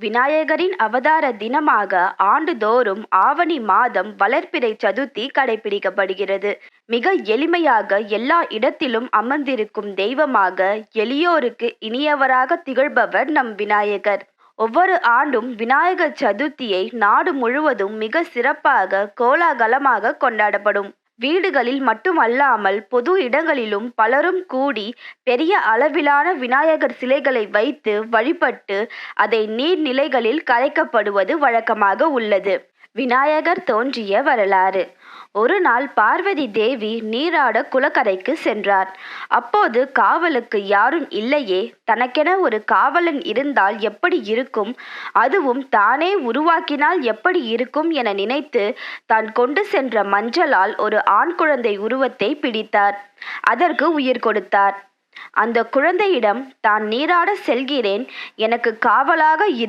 விநாயகரின் அவதார தினமாக ஆண்டுதோறும் ஆவணி மாதம் வளர்பிறை சதுர்த்தி கடைபிடிக்கப்படுகிறது. மிக எளிமையாக எல்லா இடத்திலும் அமர்ந்திருக்கும் தெய்வமாக எளியோருக்கு இனியவராக திகழ்பவர் நம் விநாயகர். ஒவ்வொரு ஆண்டும் விநாயகர் சதுர்த்தியை நாடு முழுவதும் மிக சிறப்பாக கோலாகலமாக கொண்டாடப்படும். வீடுகளில் மட்டுமல்லாமல் பொது இடங்களிலும் பலரும் கூடி பெரிய அளவிலான விநாயகர் சிலைகளை வைத்து வழிபட்டு அதை நீர்நிலைகளில் கரைக்கப்படுவது வழக்கமாக உள்ளது. விநாயகர் தோன்றிய வரலாறு. ஒரு நாள் பார்வதி தேவி நீராட குளக்கரைக்கு சென்றார். அப்போது காவலுக்கு யாரும் இல்லையே தனக்கென ஒரு காவலன் இருந்தால் எப்படி இருக்கும்? அதுவும் தானே உருவாக்கினால் எப்படி இருக்கும் என நினைத்து தான் கொண்டு சென்ற மஞ்சளால் ஒரு ஆண் குழந்தை உருவத்தை பிடித்தார். அதற்கு உயிர் கொடுத்தார். அந்த குழந்தையிடம் தான் நீராட செல்கிறேன். எனக்கு காவலாக இரு